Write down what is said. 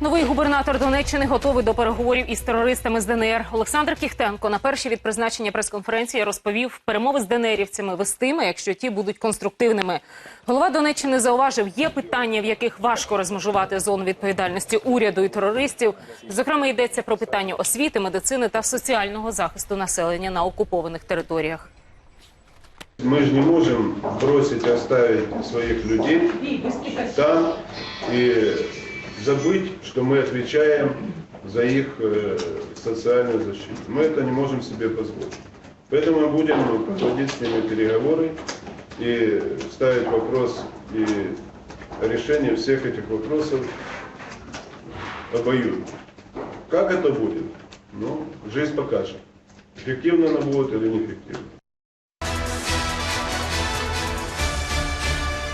Новий губернатор Донеччини готовий до переговорів із терористами з ДНР. Олександр Кіхтенко на першій від призначення прес-конференції розповів, перемови з ДНРівцями вестиме, якщо ті будуть конструктивними. Голова Донеччини зауважив, є питання, в яких важко розмежувати зону відповідальності уряду і терористів. Зокрема, йдеться про питання освіти, медицини та соціального захисту населення на окупованих територіях. Мы же не можем бросить, оставить своих людей там и забыть, что мы отвечаем за их э, социальную защиту. Мы это не можем себе позволить. Поэтому мы будем проводить с ними переговоры и ставить вопрос и решение всех этих вопросов обоюдно. Как это будет? Ну, жизнь покажет, эффективно она будет или неэффективно.